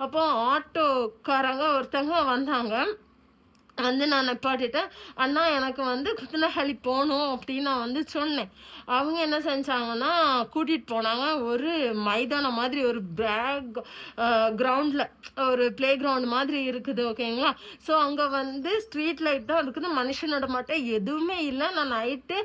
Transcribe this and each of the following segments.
அப்போ ஆட்டோக்காரங்க ஒருத்தங்க வந்தாங்க. வந்து நான் நிப்பாட்டிட்டேன் அண்ணா எனக்கு வந்து குத்தனஹள்ளி போகணும் அப்படின்னு நான் வந்து சொன்னேன். அவங்க என்ன செஞ்சாங்கன்னா கூட்டிகிட்டு போனாங்க. ஒரு மைதானம் மாதிரி ஒரு பேக் கிரவுண்டில் ஒரு ப்ளே கிரவுண்ட் மாதிரி இருக்குது ஓகேங்களா? ஸோ அங்கே வந்து ஸ்ட்ரீட் லைட் தான் இருக்குது. மனுஷனோட மட்டும் எதுவுமே இல்லை. நான் நைட்டு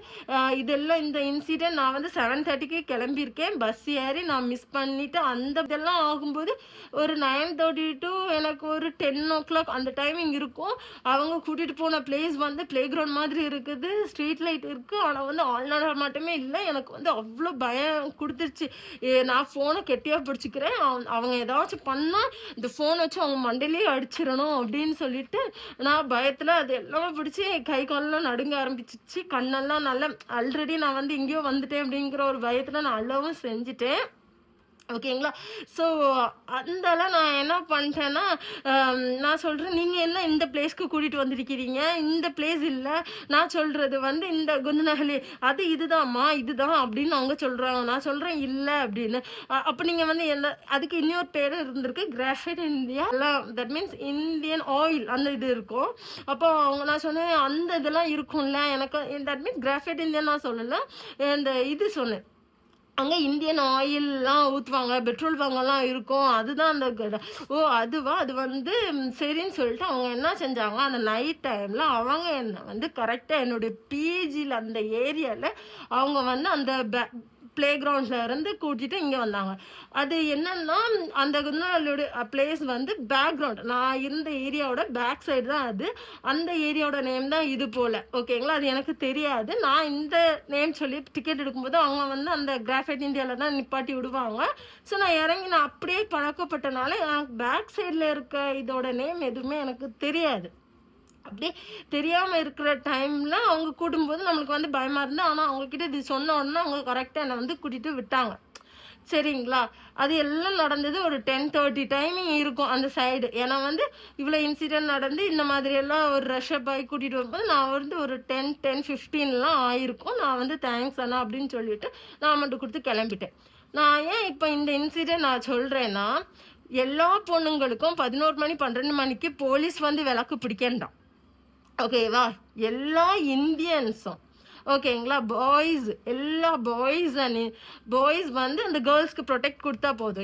இதெல்லாம் இந்த இன்சிடென்ட் நான் வந்து செவன் தேர்ட்டிக்கு கிளம்பியிருக்கேன். பஸ் ஏறி நான் மிஸ் பண்ணிவிட்டு அந்த இதெல்லாம் ஆகும்போது ஒரு நைன் தேர்ட்டி டு எனக்கு ஒரு டென் ஓ கிளாக் அந்த டைமிங் இருக்கும். அவங்க அவங்க கூட்டிகிட்டு போன பிளேஸ் வந்து ப்ளே கிரவுண்ட் மாதிரி இருக்குது ஸ்ட்ரீட் லைட் இருக்குது ஆனால் வந்து ஆல்நாடர் மட்டுமே இல்லை. எனக்கு வந்து அவ்வளோ பயம் கொடுத்துருச்சு. ஏ, நான் ஃபோனை கெட்டியாக பிடிச்சிக்கிறேன். அவன்- அவங்க ஏதாச்சும் பண்ணால் இந்த ஃபோனை வச்சு அவங்க மண்டலையே அடிச்சிடணும் அப்படின்னு சொல்லிட்டு நான் பயத்தில் அது எல்லாமே பிடிச்சி கை காலெல்லாம் நடுங்க ஆரம்பிச்சிச்சு. கண்ணெல்லாம் நல்லா ஆல்ரெடி நான் வந்து எங்கேயோ வந்துட்டேன் அப்படிங்கிற ஒரு பயத்தில் நான் அள்ளவும் செஞ்சுட்டேன். ஓகேங்களா? ஸோ அந்தால நான் என்ன பண்ணிட்டேன்னா நான் சொல்கிறேன் நீங்கள் என்ன இந்த பிளேஸ்க்கு கூட்டிகிட்டு வந்திருக்கிறீங்க? இந்த பிளேஸ் இல்லை. நான் சொல்கிறது வந்து இந்த குந்தநகலி அது இதுதாம்மா இதுதான் அப்படின்னு அவங்க சொல்கிறாங்க நான் சொல்கிறேன் இல்லை அப்படின்னு. அப்போ நீங்கள் வந்து என்ன அதுக்கு இன்னொரு பேர் இருந்திருக்கு கிராஃபைட் இந்தியா எல்லாம் தட் மீன்ஸ் இந்தியன் ஆயில் அந்த இது இருக்கும். அப்போ அவங்க நான் சொன்னேன் அந்த இதெல்லாம் இருக்கும்ல எனக்கு தட் மீன்ஸ் கிராஃபைட் இந்தியா நான் சொல்லலை. இந்த இது சொன்னேன். அங்கே இந்தியன் ஆயில்லாம் ஊற்றுவாங்க பெட்ரோல் பங்கெல்லாம் இருக்கும். அதுதான் அந்த கட- ஓ அதுவா? அது வந்து சரின்னு சொல்லிட்டு அவங்க என்ன செஞ்சாங்க? அந்த நைட் டைமில் அவங்க என்ன வந்து கரெக்டாக என்னுடைய பிஜியில் அந்த ஏரியாவில் அவங்க வந்து அந்த பே ப்ளே கிரவுண்டில் இருந்து கூட்டிகிட்டு இங்கே வந்தாங்க. அது என்னன்னா அந்த குந்தனாலுடைய பிளேஸ் வந்து பேக்ரவுண்ட் நான் இருந்த ஏரியாவோட பேக் சைடு தான் அது. அந்த ஏரியாவோட நேம் தான் இது போல். ஓகேங்களா அது எனக்கு தெரியாது. நான் இந்த நேம் சொல்லி டிக்கெட் எடுக்கும்போது அவங்க வந்து அந்த கிராஃபைட் இந்தியாவில் தான் நிப்பாட்டி விடுவாங்க. ஸோ நான் இறங்கி நான் அப்படியே பழக்கப்பட்டனால எனக்கு பேக் சைடில் இருக்க இதோட நேம் எதுவுமே எனக்கு தெரியாது. அப்படியே தெரியாமல் இருக்கிற டைமில் அவங்க கூடும்போது நம்மளுக்கு வந்து பயமாக இருந்து ஆனால் அவங்கக்கிட்ட இது சொன்ன உடனே அவங்க கரெக்டாக என்னை வந்து கூட்டிகிட்டு விட்டாங்க. சரிங்களா? அது எல்லாம் நடந்தது ஒரு டென் தேர்ட்டி டைமிங் இருக்கும் அந்த சைடு ஏன்னா வந்து இவ்வளோ இன்சிடென்ட் நடந்து இந்த மாதிரி எல்லாம் ஒரு ரஷ்அப் ஆகி கூட்டிகிட்டு வரும்போது நான் வந்து ஒரு டென் டென் ஃபிஃப்டீன்லாம் ஆயிருக்கும். நான் வந்து தேங்க்ஸ் அண்ணா அப்படின்னு சொல்லிட்டு நான் மட்டும் கொடுத்து கிளம்பிட்டேன். நான் ஏன் இப்போ இந்த இன்சிடென்ட் நான் சொல்கிறேன்னா எல்லா பொண்ணுங்களுக்கும் பதினோரு மணி பன்னெண்டு மணிக்கு போலீஸ் வந்து விளக்கு பிடிக்கண்டாம். ஓகேவா எல்லா இந்தியன்ஸும் ஓகேங்களா பாய்ஸ் எல்லா பாய்ஸ் அண்ட் பாய்ஸ் வந்து அந்த கேர்ள்ஸ்க்கு ப்ரொடெக்ட் கொடுத்தா போதும்.